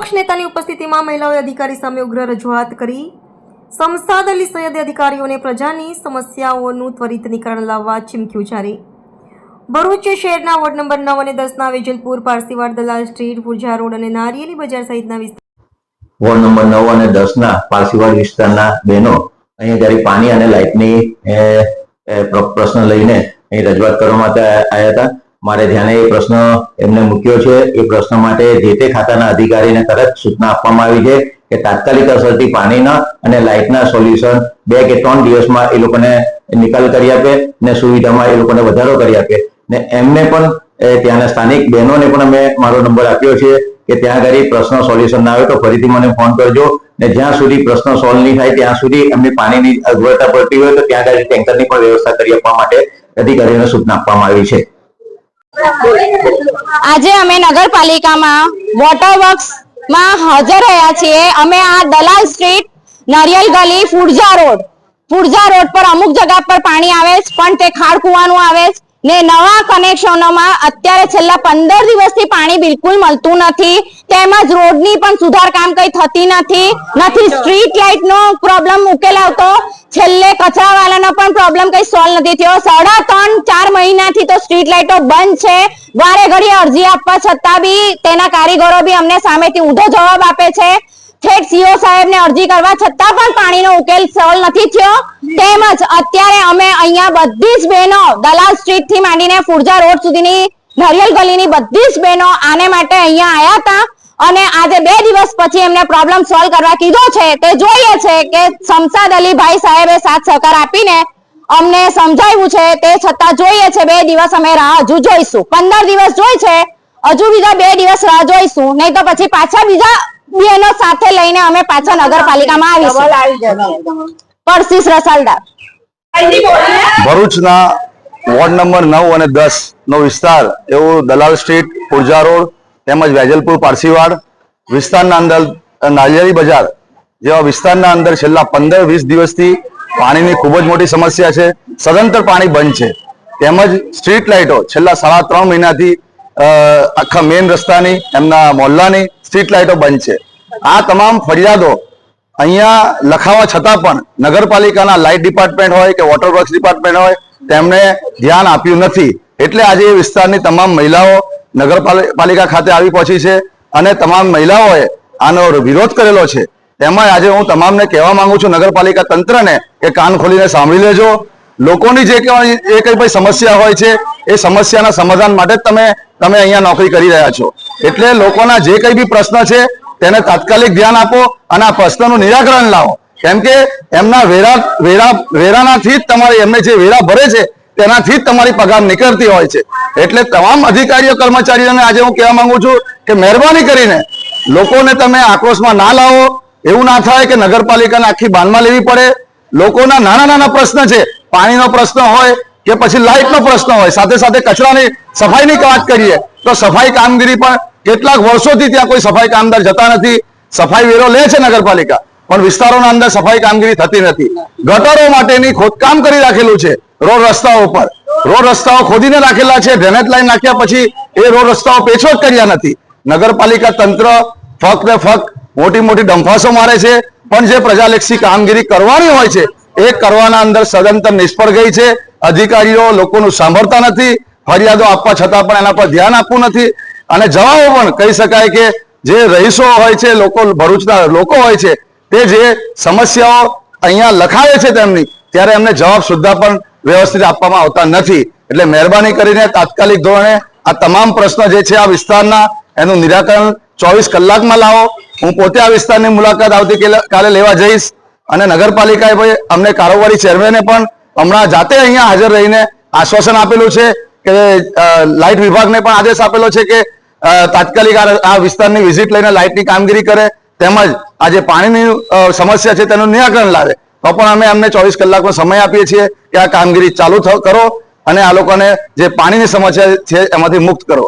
વિપક્ષ નેતાની ઉપસ્થિતિમાં મહિલાઓએ અધિકારી સામે ઉગ્ર રજૂઆત કરી. સમસાદ અલી સૈયદે અધિકારીઓને પ્રજાની સમસ્યાઓનું ત્વરિત નિકારણ લાવવા ચીમક્યું ઉચ્ચારી ભરૂચ શહેરના વોર્ડ નંબર નવ અને દસના વેજલપુર, પારસીવાડ, દલાલ સ્ટ્રીટ પુરજા રોડ અને નારિયેલી બજાર સહિતના વિસ્તાર વોર્ડ નંબર નવ અને દસના પારસીવાડ વિસ્તારના બહેનો અહીંયા જ્યારે પાણી અને લાઇટની પ્રશ્ન લઈને અહીં રજૂઆત કરવા માટે આવ્યા હતા. મારે ધ્યાને એ પ્રશ્ન એમને મૂક્યો છે. એ પ્રશ્ન માટે જે તે ખાતાના અધિકારીને તરત સૂચના આપવામાં આવી છે કે તાત્કાલિક અસરથી પાણીના અને લાઇટના સોલ્યુશન બે કે ત્રણ દિવસમાં એ લોકોને નિકાલ કરી આપે ને સુવિધામાં એ લોકોને વધારો કરી આપે. ને એમને પણ ત્યાંના સ્થાનિક બહેનોને પણ અમે મારો નંબર આપ્યો છે કે ત્યાં આગળ પ્રશ્ન સોલ્યુશન ના આવે તો ફરીથી મને ફોન કરજો. ને જ્યાં સુધી પ્રશ્ન સોલ્વ નહીં થાય ત્યાં સુધી એમની પાણીની અગવડતા પડતી હોય તો ત્યાં આગળ ટેન્કરની પણ વ્યવસ્થા કરી આપવા માટે અધિકારીઓને સૂચના આપવામાં આવી છે. આજે અમે નગરપાલિકામાં વોટર વર્ક્સમાં હાજર રહ્યા છીએ. અમે આ દલાલ સ્ટ્રીટ નારિયેલ ગલી, ફુરજા રોડ. ફુરજા રોડ પર અમુક જગા પર પાણી આવે છે, પણ તે ખાડ કુવાનું આવે છે. ને નવા કનેક્શનોમાં અત્યારે છેલ્લા પંદર દિવસથી પાણી બિલકુલ મળતું નથી. તેમજ રોડની પણ સુધાર કામ કઈ થતી નથી. નથી સ્ટ્રીટ લાઇટનો પ્રોબ્લેમ ઉકેલાવતો છેલ્લે કચરાવાળાનો પણ પ્રોબ્લેમ કઈ સોલ્વ નથી થયો. સાડા ત્રણ, ચાર મહિનાથી તો સ્ટ્રીટ લાઇટો બંધ છે. વારે ઘડી અરજી આપવા છતાં બી તેના કારીગરો બી અમને સામેથી ઊંધો જવાબ આપે છે. ઠેઠ સીઓ સાહેબને અરજી કરવા છતાં પણ પાણીનો ઉકેલ સોલ્વ નથી થયો. તેમજ અત્યારે અમે અહીંયા બધી જ બહેનો દલાલ સ્ટ્રીટથી માંડીને ફુરજા રોડ સુધીની, નરિયલ ગલીની બધી જ બહેનો આને માટે અહીંયા આવ્યા હતા. અને આજે બે દિવસ પછી એમને પ્રોબ્લેમ સોલ્વ કરવા કીધો છે. તે જોઈએ છે કે શમસાદ અલીભાઈ સાહેબે સાથ સહકાર આપીને અમને સમજાવ્યું છે. તે છતાં જોઈએ છે બે દિવસ અમે રાહ હજુ જોઈશું. પંદર દિવસ જોઈ છે. હજુ બીજા બે દિવસ રાહ જોઈશું. નહીં તો પછી પાછા બીજા બહેનો સાથે લઈને અમે પાછા નગરપાલિકામાં આવીશું. પરસીસ રસાલદાર ભરૂચના વોર્ડ નંબર નવ અને દસ નો વિસ્તાર એવું દલાલ સ્ટ્રીટ પુરજા રોડ તેમજ વેજલપુર પારસીવાડ વિસ્તારના અંદર નાળિયેરી બજાર જેવા વિસ્તારના અંદર છેલ્લા પંદર વીસ દિવસથી પાણીની ખૂબ જ મોટી સમસ્યા છે. સદંતર પાણી બંધ છે. તેમજ સ્ટ્રીટ લાઇટો છેલ્લા સાડા ત્રણ મહિનાથી અ, આખા મેઇન રસ્તાની એમના મોહલ્લાની સ્ટ્રીટ લાઇટો બંધ છે. આ તમામ ફરિયાદો અહીંયા લખાવા છતાં પણ નગરપાલિકાના લાઇટ ડિપાર્ટમેન્ટ હોય કે વોટર વર્ક્સ ડિપાર્ટમેન્ટ હોય તેમણે ધ્યાન આપ્યું નથી. એટલે આજે એ વિસ્તારની તમામ મહિલાઓ નગરપાલિકા ખાતે આવી પહોંચી છે અને તમામ મહિલાઓએ આનો વિરોધ કરેલો છે. તેમાં આજે હું તમામને કહેવા માંગુ છું, નગરપાલિકા તંત્રને કે કાન ખોલીને સાંભળી લેજો. લોકોની જે કઈ એ કઈ ભાઈ સમસ્યા હોય છે, એ સમસ્યાના સમાધાન માટે જ તમે તમે અહીંયા નોકરી કરી રહ્યા છો. એટલે લોકોના જે કઈ બી પ્રશ્ન છે, તેને તાત્કાલિક ધ્યાન આપો અને આ પ્રશ્નનું નિરાકરણ લાવો. કેમ કે એમના વેરા વેરા, વેરાનાથી જ તમારે એમને જે વેરા ભરે છે, તેનાથી જ તમારી પગાર નીકળતી હોય છે. એટલે તમામ અધિકારીઓ, કર્મચારીઓને આજે હું કહેવા માંગુ છું કે મહેરબાની કરીને લોકોને તમે આક્રોશમાં ના લાવો. એવું ના થાય કે નગરપાલિકાને આખી બાનમાં લેવી પડે. લોકોના નાના નાના પ્રશ્ન છે. પાણીનો પ્રશ્ન હોય કે પછી લાઇટનો પ્રશ્ન હોય. સાથે સાથે કચરાની સફાઈની વાત કરીએ. તો સફાઈ કામગીરી પણ કેટલાક વર્ષોથી ત્યાં કોઈ સફાઈ કામદાર જતા નથી. સફાઈ વેરો લે છે નગરપાલિકા, પણ વિસ્તારોના અંદર સફાઈ કામગીરી થતી નથી. ગટરો માટેની ખોદકામ કરી રાખેલું છે રોડ રસ્તાઓ પર. રોડ રસ્તાઓ ખોદીને રાખેલા છે, ડ્રેનેજ લાઈન નાખ્યા પછી એ રોડ રસ્તાઓ પેછો કર્યા નથી. નગરપાલિકા તંત્ર ફક્ત ને ફક્ત મોટી મોટી ડંફાસો મારે છે, પણ જે પ્રજાલક્ષી કામગીરી કરવાની હોય છે, એ કરવાના અંદર સદંતર નિષ્ફળ ગઈ છે. અધિકારીઓ લોકોનું સાંભળતા નથી. ફરિયાદો આપવા છતાં પણ એના પર ધ્યાન આપવું નથી. અને જવાબો પણ કહી શકાય કે જે રહીશો હોય છે, લોકો ભરૂચના લોકો હોય છે, તે જે સમસ્યાઓ અહીંયા લખાવે છે તેમની, ત્યારે એમને જવાબ સુદ્ધા પણ વ્યવસ્થિત આપવામાં આવતા નથી. એટલે મહેરબાની કરીને તાત્કાલિક ધોરણે આ તમામ પ્રશ્નો જે છે આ વિસ્તારના, એનું નિરાકરણ ચોવીસ કલાકમાં લાવો. હું પોતે આ વિસ્તારની મુલાકાત આવતી કાલે લેવા જઈશ. અને નગરપાલિકાએ ભાઈ અમને કારોબારી ચેરમેને પણ હમણાં જાતે અહીંયા હાજર રહીને આશ્વાસન આપેલું છે કે લાઇટ વિભાગને પણ આદેશ આપેલો છે કે તાત્કાલિક આ વિસ્તારની વિઝિટ લઈને લાઇટની કામગીરી કરે, તેમજ આ જે પાણીની સમસ્યા છે તેનું નિરાકરણ લાવે. તો પણ અમે અમને ચોવીસ કલાકનો સમય આપીએ છીએ કે આ કામગીરી ચાલુ કરો અને આ લોકોને જે પાણીની સમસ્યા છે, એમાંથી મુક્ત કરો.